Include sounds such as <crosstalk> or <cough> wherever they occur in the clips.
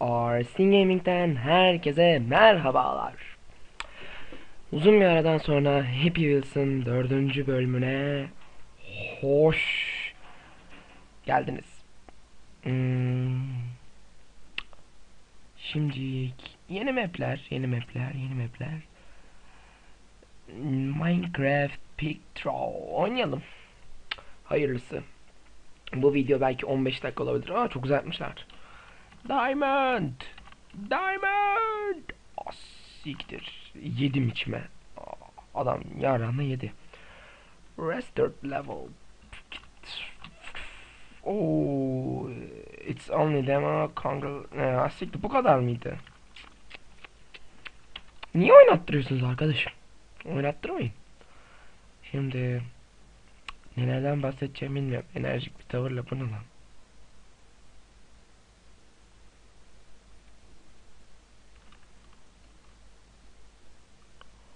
Arsin Gaming'den herkese merhabalar. Uzun bir aradan sonra Happy Wheels'ın dördüncü bölümüne hoş geldiniz. Hmm. Şimdi yeni mapler, yeni mapler, yeni mapler. Minecraft Pictro oynayalım. Hayırlısı. Bu video belki 15 dakika olabilir. Aa çok güzel. Diamond! Diamond! Ah siktir. Yedim içime. Aa, Adam yarana yedi. Restored level. Oh, it's only demo. Ah siktir bu kadar mıydı? Niye oynattırıyorsunuz arkadaşım? Oynattırmayın. Şimdi nelerden bahsedeceğimi bilmiyorum. Enerjik bir tavırla bu ne lan?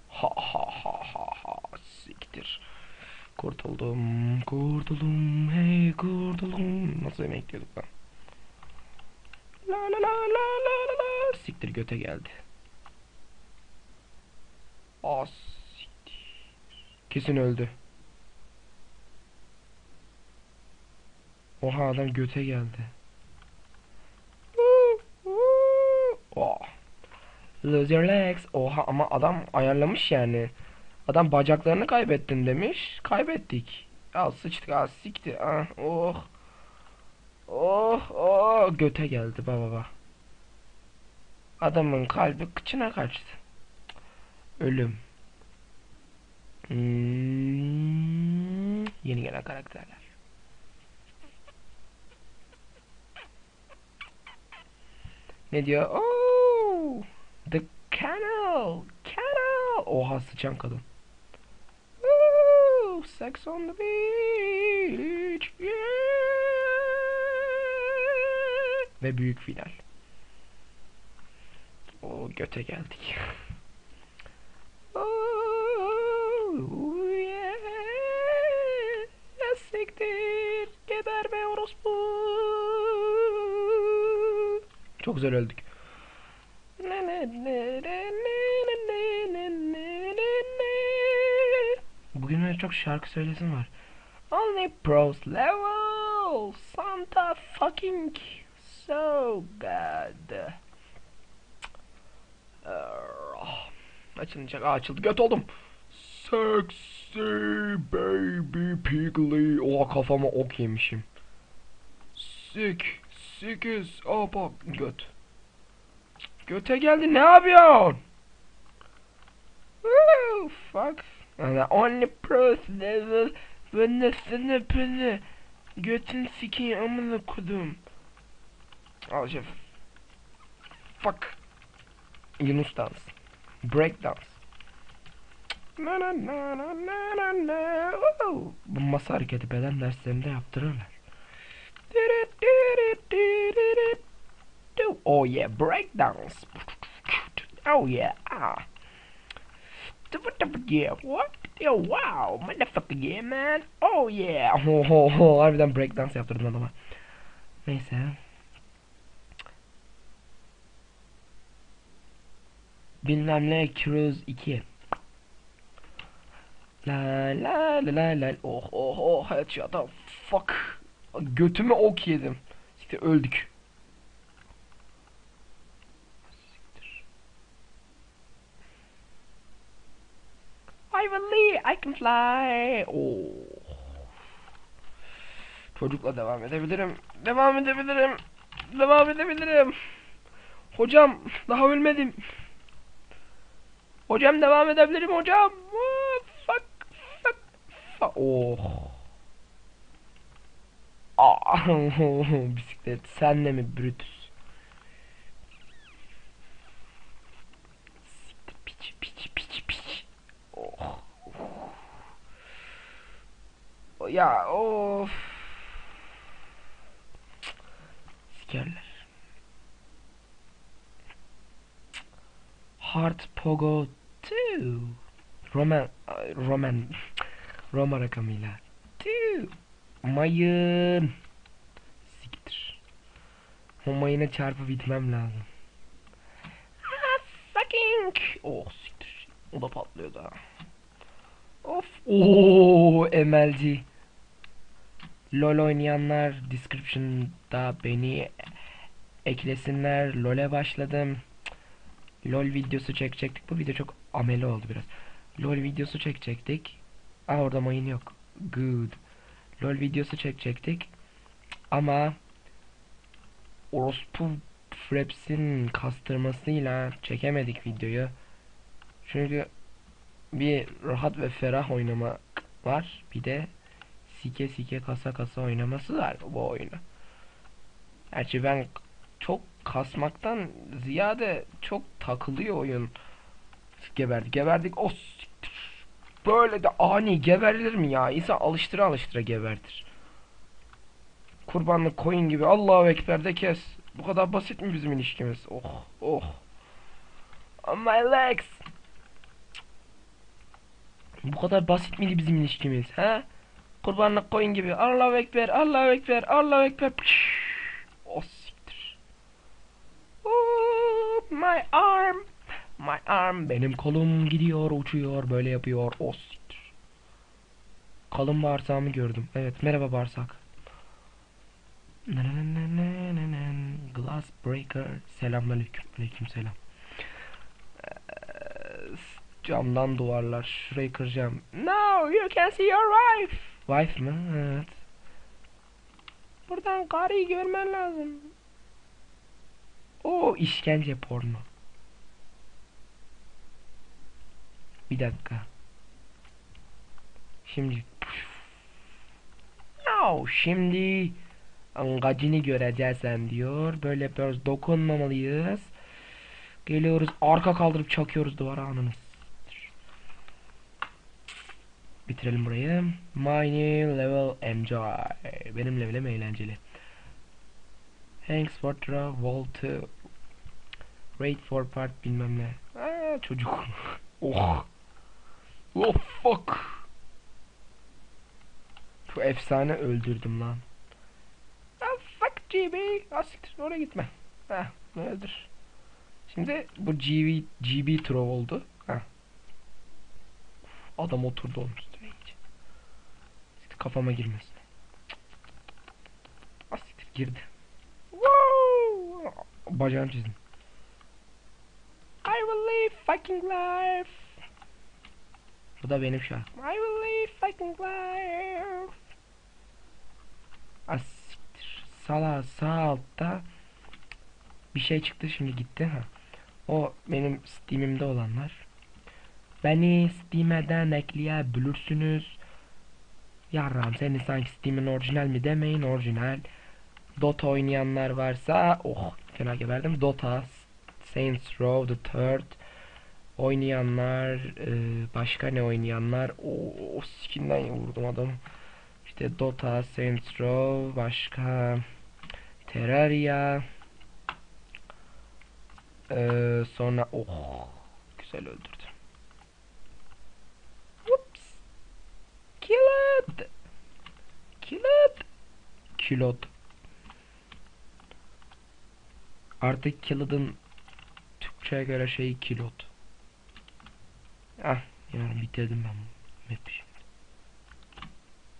Ha ha ha ha ha siktir. Kurtuldum, kurtuldum, hey kurtuldum. Nasıl yemek diyorduk lan? La la la la la la la. Siktir göte geldi. Siktir. Kesin öldü. Oha adam göte geldi. Oh. Lose your legs. Oha ama adam ayarlamış yani. Adam bacaklarını kaybettin demiş. Kaybettik. Al sıçtık al sikti. Ah, oh. Oh oh göte geldi baba baba. Adamın kalbi kıçına kaçtı. Ölüm. Hmm, yeni gelen karakterler. Ne diyor? Oh, the canal, canal. Oha sıçan kadın. Ooh, sex on the beach. Yeah. Ve büyük final. O göte geldik. <laughs> Oh. Siktir. Geber be orospu. Çok güzel öldük. Çok şarkı söylesin var. Only pros level. Santa fucking so. Ah, Açılacak. Aa, açıldı. Göt oldum. Sexy baby pigly. Oha kafama ok yemişim. Sick. Sikiz. Aa bak göt. Göte geldi ne yapıyorsun? Woo, fuck. Yani only pros level. Ben de seni pını. Götün sikeyim amına kudum. Al şef. Fuck. Yunus dans. Break dance. Na na na na na na na. Woo. Bu masa hareketi beden derslerinde yaptırırlar. Oh yeah, break dance. Oh yeah. Ah. Yeah, what? Yo, wow, motherfucker, yeah, man. Oh yeah. <laughs> Ho ho ho. Harbiden break dance yaptırdım adama. Neyse. Bilmem ne Cruise 2. La la la la la. Oh oh oh. Headshot. Fuck. Götüme ok yedim. İşte öldük. Leave. I can fly. Oh. Çocukla devam edebilirim. Devam edebilirim. Devam edebilirim. Hocam daha ölmedim. Hocam devam edebilirim hocam. Oh, fuck fuck fuck. Oh. Aa, <laughs> bisiklet senle mi Brutus? Siktir piç piç piç piç. Oh. oh. Ya of. Sikerler. Heart Pogo 2. Roman Roman Roma rakamıyla 2. Mayın. Siktir. O mayına çarpıp bitmem lazım. Ah, fucking. Oh siktir. O da patlıyor da. Of. Oo MLG. LoL oynayanlar description'da beni eklesinler. LoL'e başladım. LoL videosu çekecektik. Bu video çok ameli oldu biraz. LoL videosu çekecektik. Aa orada mayın yok. Good. LoL videosu çekecektik. Ama orospu Fraps'in kastırmasıyla çekemedik videoyu. Çünkü bir rahat ve ferah oynamak var. Bir de sike sike kasa kasa oynaması var bu oyunu. Gerçi ben çok kasmaktan ziyade çok takılıyor oyun. Geberdik geberdik. O. Böyle de ani geberilir mi ya? İnsan alıştıra alıştıra gebertir. Kurbanlık koyun gibi Allahu Ekber de kes. Bu kadar basit mi bizim ilişkimiz? Oh oh. On my legs. Bu kadar basit miydi bizim ilişkimiz? He? Kurbanlık koyun gibi Allahu Ekber Allahu Ekber Allahu Ekber. Pşşş. Oh siktir. Oh, my arm. My arm. Benim kolum gidiyor uçuyor böyle yapıyor. Oh siktir. Kalın bağırsağımı gördüm. Evet merhaba bağırsak. Glass breaker. Selamünaleyküm. Aleyküm selam. Ee, Camdan duvarlar. Şurayı kıracağım. No, you can see your wife. Wife mı? Evet. Buradan karıyı görmen lazım. O işkence porno. Bir dakika. Şimdi. No, şimdi Angacını göreceksen diyor. Böyle yapıyoruz. Dokunmamalıyız. Geliyoruz. Arka kaldırıp çakıyoruz duvara anınız. Bitirelim burayı. My new level enjoy. Benim levelim eğlenceli. Thanks for the wall to Wait for part bilmem ne. Aa, çocuk. <laughs> oh. Oh fuck. Şu efsane öldürdüm lan. Ah fuck GB. Asiktir oraya gitme. Heh öldür. Şimdi bu GB GB troll oldu. Heh. Adam oturdu. İşte kafama girmesin. Asiktir girdi. Wow! Bacağını çizdim. I will live fucking life. Bu da benim şarkım. I will live fucking life. Asiktir. Sağ sağ altta bir şey çıktı şimdi gitti ha. O benim Steam'imde olanlar. Beni Steam'den ekleyebilirsiniz. Yarram seni sanki Steam'in orijinal mi demeyin orijinal. Dota oynayanlar varsa oh fena geberdim. Dota, Saints Row the Third oynayanlar e, başka ne oynayanlar o, o skinden vurdum adam. İşte Dota, Saints Row başka Terraria ee, sonra oh güzel öldürdü. Kill it. Kill it. Kilot. Artık kilod'un Türkçe'ye göre şeyi kilot. Ah yani bitirdim ben bu map'i şimdi.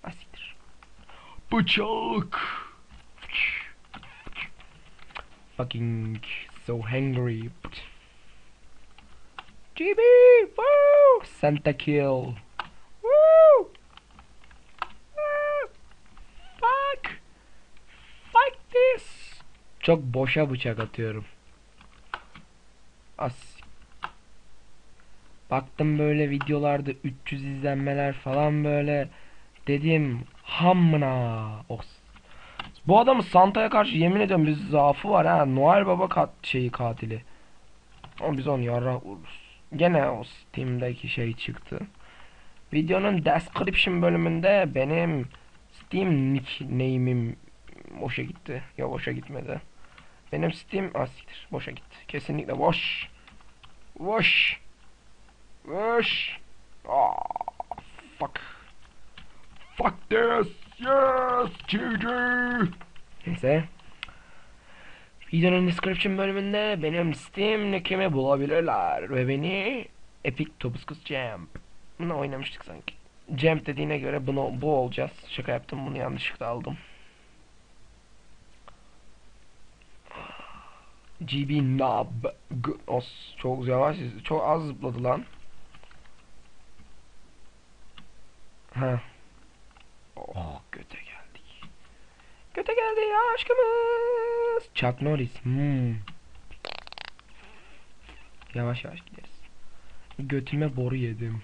Asiktir. Bıçak. Fucking so hungry. GB, woo! Santa kill. Woo! Woo! Fuck! Fuck this! Çok boşa bıçak atıyorum. As. Baktım böyle videolarda 300 izlenmeler falan böyle. Dedim hamına. Oh. Bu adamın Santa'ya karşı yemin ediyorum bir zaafı var ha. Noel Baba kat şeyi katili. Ama biz onu yarra vururuz. Gene o Steam'deki şey çıktı. Videonun description bölümünde benim Steam nickname'im boşa gitti. Ya boşa gitmedi. Benim Steam asiktir. Boşa gitti. Kesinlikle boş. Boş. Boş. Ah, fuck. Fuck this. Yes. GG. Neyse. Videonun description bölümünde benim Steam nickimi bulabilirler ve beni Epic Topuskus Jump. Bunu oynamıştık sanki. Jump dediğine göre bunu bu olacağız. Şaka yaptım bunu yanlışlıkla aldım. GB Nub. G- Os çok yavaş, çok az zıpladı lan. Ha. Oh göte geldik. Göte geldi aşkımız. Chuck Norris. Hmm. Yavaş yavaş gideriz. Götüme boru yedim.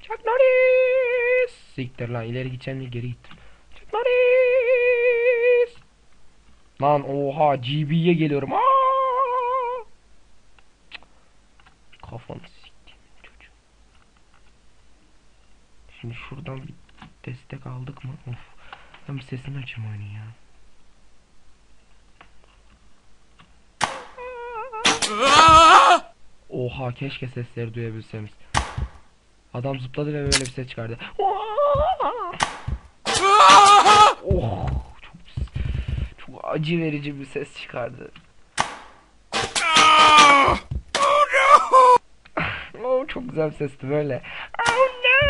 Chuck Norris. Siktir lan ileri gideceğim diye geri gittim. Chuck Norris. Lan oha GB'ye geliyorum. Aa! Kafanı siktim çocuğum. Şimdi şuradan bir destek aldık mı? Of. Ben bir sesini açayım oyunu ya. Oha keşke sesleri duyabilseniz. Adam zıpladı ve böyle bir ses çıkardı. Oh, çok çok acı verici bir ses çıkardı. Oh çok güzel bir sesti böyle. Oh no!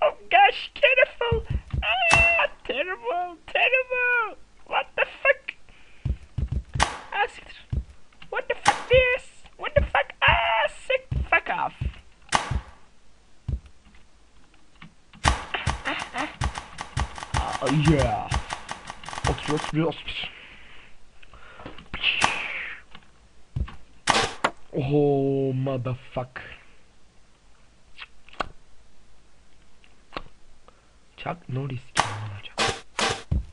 Oh gosh, careful! Ah, terrible, terrible! What the fuck? Ah, siktir. What the fuck this? What the fuck? Ah, sick, fuck off. Ah, yeah. Otur, otur, otur. Oh, motherfuck. Chuck Norris kim olacak?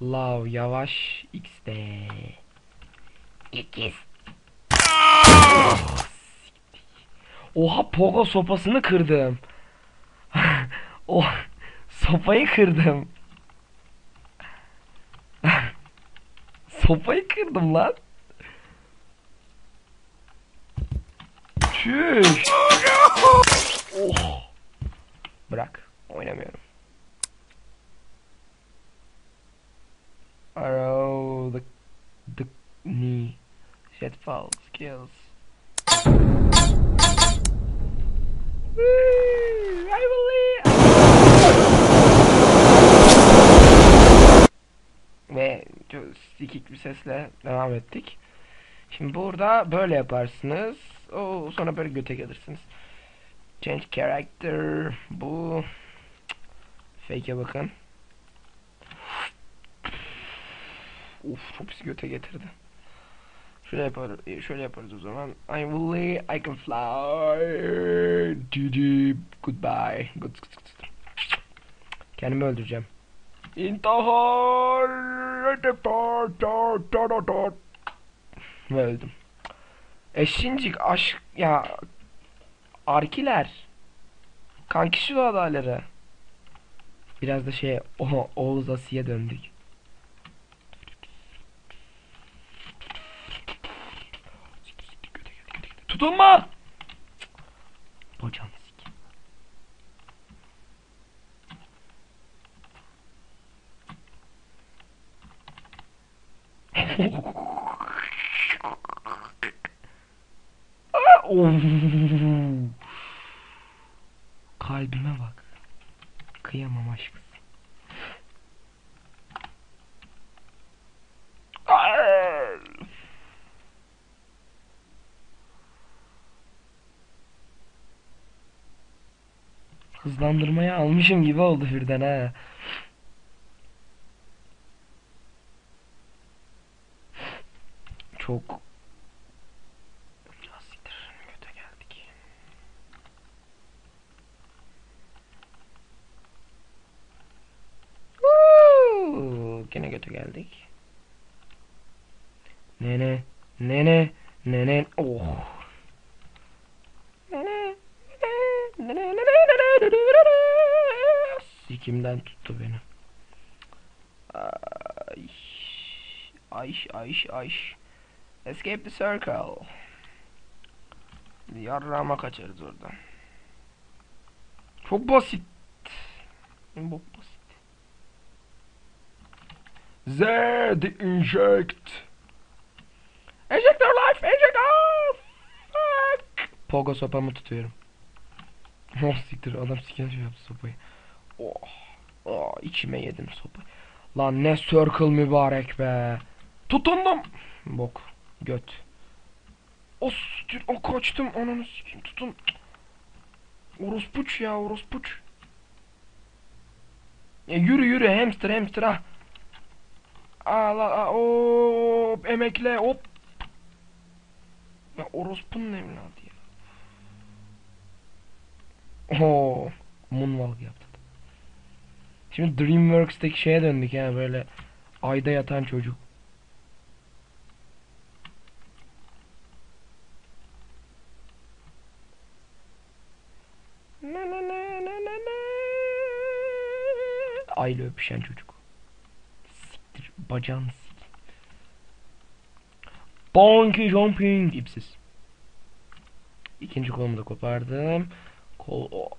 Love yavaş X'de. İkiz. Oha pogo sopasını kırdım. <laughs> oh sopayı kırdım. <laughs> sopayı kırdım lan. Çüş. Oh. Bırak. Oynamıyorum. Arrow the the knee. Shitfall skills. Woo, I believe. Ve çok sikik bir sesle devam ettik. Şimdi burada böyle yaparsınız. O sonra böyle göte gelirsiniz. Change character. Bu fake'e bakın. Uf çok pis göte getirdi. Şöyle yaparız, şöyle yaparız o zaman. I will lay, I can fly. GG, goodbye. Good, good, good. Kendimi öldüreceğim. İntihar. Ve öldüm. Eşincik aşk ya arkiler. Kanki şu adaları. Biraz da şey <laughs> o Oğuz Asiye döndük. Tutulma! Bacağını sik. Aa, <laughs> Kalbime bak. Kıyamam aşkım. Aa! Hızlandırmaya almışım gibi oldu birden ha. Çok Ya siktir, göte geldik. Woo! Gene göte geldik. Nene, nene, nene, oh. Nene, nene, nene. Sikimden tuttu beni. Ay, ayş, ayş, ayş. Escape the circle. Yarrağıma kaçarız oradan. Çok basit. Çok basit. Z inject. Inject their life, inject off. Fuck. Pogo sopamı tutuyorum. Oh siktir adam siker şey yaptı sopayı. Oh, oh içime yedim sopayı. Lan ne circle mübarek be. Tutundum. Bok. Göt. O siktir o kaçtım ananı sikeyim tutun. Orospuç ya orospuç. Ya yürü yürü hamster hamster ha. Allah hop emekle hop. Ya orospunun evladı ya. Oo, moonwalk yaptı. Şimdi DreamWorks'teki şeye döndük ya böyle ayda yatan çocuk. Ayla öpüşen çocuk. Bacağını sik. Bonky jumping ipsiz. İkinci kolumu da kopardım. Kol o.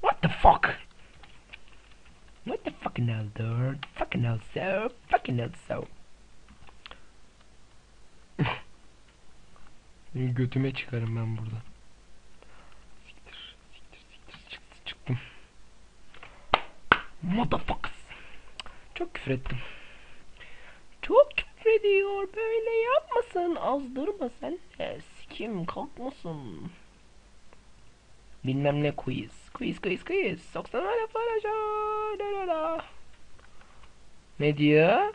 What the fuck? What the fucking hell dude? Fucking hell so? Fucking hell so? <laughs> Götüme çıkarım ben burada. Siktir, siktir, siktir, çıktı, çıktım. Motherfuckers. Çok küfür ettim. Çok küfür ediyor. Böyle yapmasın. Azdırma sen de. Sikim kalkmasın. Bilmem ne quiz. Quiz quiz quiz. Soksan öyle para Ne diyor?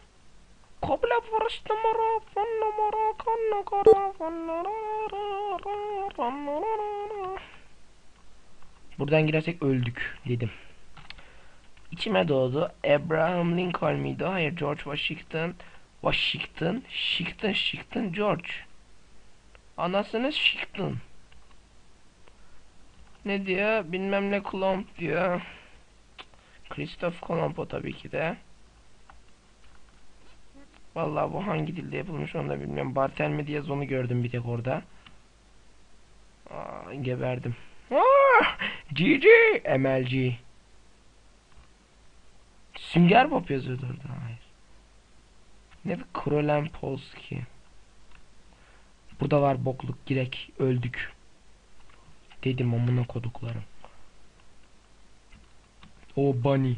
Kabla vuruş numara fon numara kanna kara fon Buradan girersek öldük dedim. İçime doğdu. Abraham Lincoln mıydı? Hayır George Washington. Washington. Shikton Shikton George. Anasını Shikton. Ne diyor? Bilmem ne Colomb diyor. Christoph Colomb o tabii ki de. Vallahi bu hangi dilde yapılmış onu da bilmiyorum. Bartelme diye onu gördüm bir tek orada. Aa, geberdim. Aa, GG MLG. Sünger Bob yazıyordu orada. Hayır. Ne bir Krolen Polski. Burada var bokluk girek öldük. Dedim amına koduklarım. O bunny.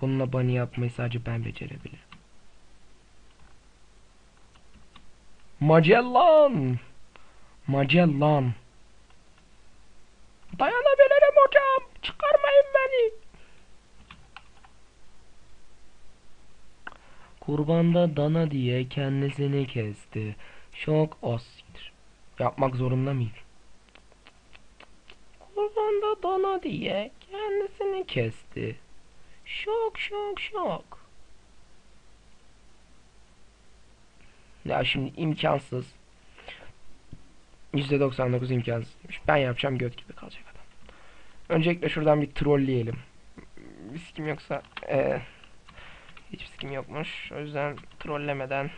Bununla bunny yapmayı sadece ben becerebilirim. Magellan. Magellan. Dayanabilirim hocam. Çıkarmayın beni. Kurbanda dana diye kendisini kesti. Şok ostir. Yapmak zorunda mıyım? Kurbanda dana diye kendisini kesti. Şok şok şok. Ya şimdi imkansız. %99 imkansız demiş. Ben yapacağım göt gibi kalacak. Öncelikle şuradan bir trolleyelim. Biskim yoksa ee, hiç biskim yokmuş. O yüzden trollemeden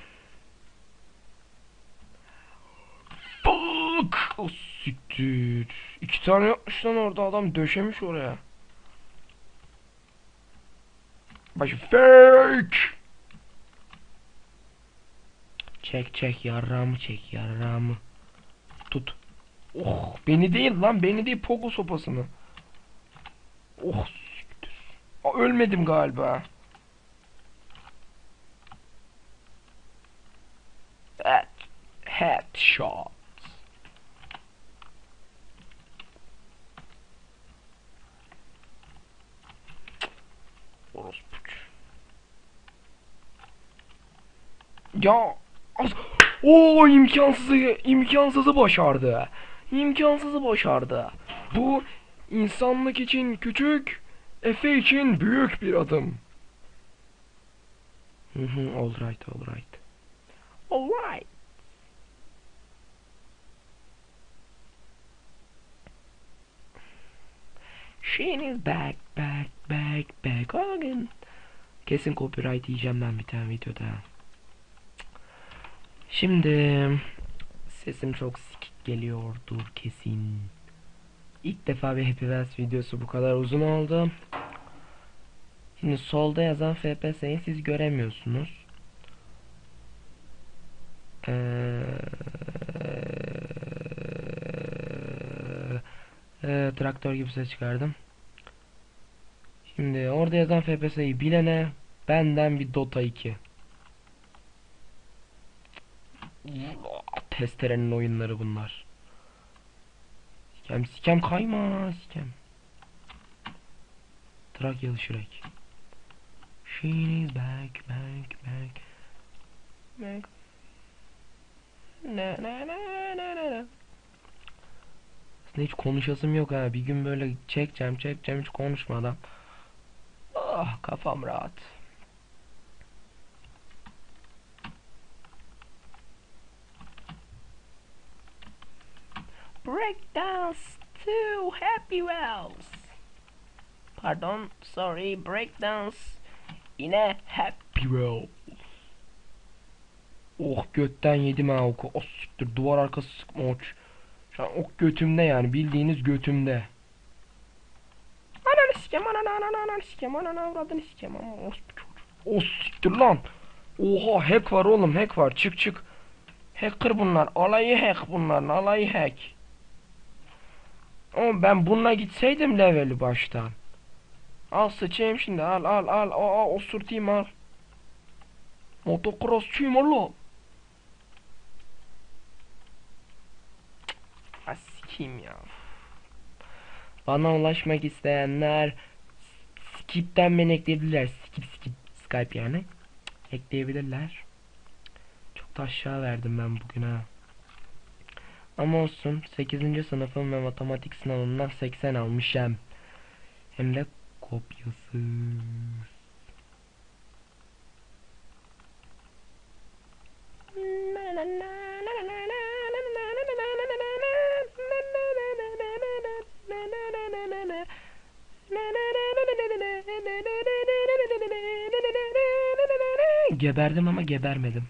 Fuck! O siktir. İki tane yapmış lan orada adam döşemiş oraya. Başı fake. Çek çek yarrağımı çek yarrağımı. Tut. Oh beni değil lan beni değil pogo sopasını. Oh siktir. Aa, ölmedim galiba. Evet. Headshot. Orospuç. Ya o imkansızı imkansızı başardı. İmkansızı başardı. Bu insanlık için küçük, Efe için büyük bir adım. Hı hı, all right, all right. All right. Shane is back, back, back, back again. Kesin copyright yiyeceğim ben bir tane videoda. Şimdi sesim çok sikik geliyordur kesin. İlk defa bir Happy Wheels videosu bu kadar uzun oldu. Şimdi solda yazan FPS'yi siz göremiyorsunuz. Ee, ee, traktör gibi ses çıkardım. Şimdi orada yazan FPS'yi bilene benden bir Dota 2. Testerenin oyunları bunlar. Sikem sikem kayma sikem. Trakyalı Shrek. She is back back back. Back. Ne ne ne ne. Aslında hiç konuşasım yok ha. Bir gün böyle çekeceğim çekeceğim hiç konuşmadan. Ah kafam rahat. Breakdance to Happy Wells. Pardon, sorry, breakdance in a Happy Well. Oh götten yedim ha oku. O siktir duvar arkası sıkma oç. Şu an ok götümde yani bildiğiniz götümde. Ananı sikem ananı ananı ananı sikem ananı avradını sikem ama orospu çocuğu. O siktir lan. Oha hack var oğlum hack var çık çık. Hacker bunlar alayı hack bunlar alayı hack. Ama ben bununla gitseydim leveli baştan. Al sıçayım şimdi al al al aa osurtayım al. Motocrossçuyum oğlum. Ha sikeyim ya. Bana ulaşmak isteyenler Skip'ten beni ekleyebilirler. Skip skip Skype yani. Ekleyebilirler. Çok da aşağı verdim ben bugün ha. Ama olsun 8. sınıfım ve matematik sınavından 80 almışım. Hem de kopyası. Geberdim ama gebermedim.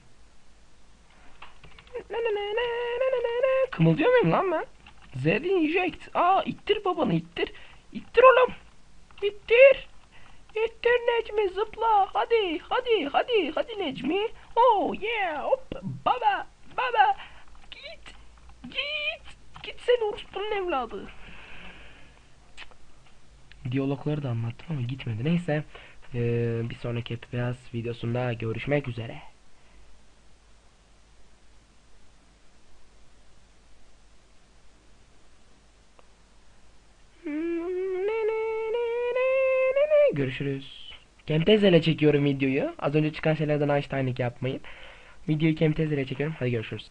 Kımıldıyor muyum lan ben? Z inject. Aa ittir babanı ittir. İttir oğlum. İttir. İttir Necmi zıpla. Hadi hadi hadi hadi Necmi. Oh yeah hop baba baba. Git git. Git sen orospunun evladı. Diyalogları da anlattım ama gitmedi. Neyse. Ee, bir sonraki beyaz videosunda görüşmek üzere. Görüşürüz. Camtasia ile çekiyorum videoyu. Az önce çıkan şeylerden Einstein'lık yapmayın. Videoyu Camtasia ile çekiyorum. Hadi görüşürüz.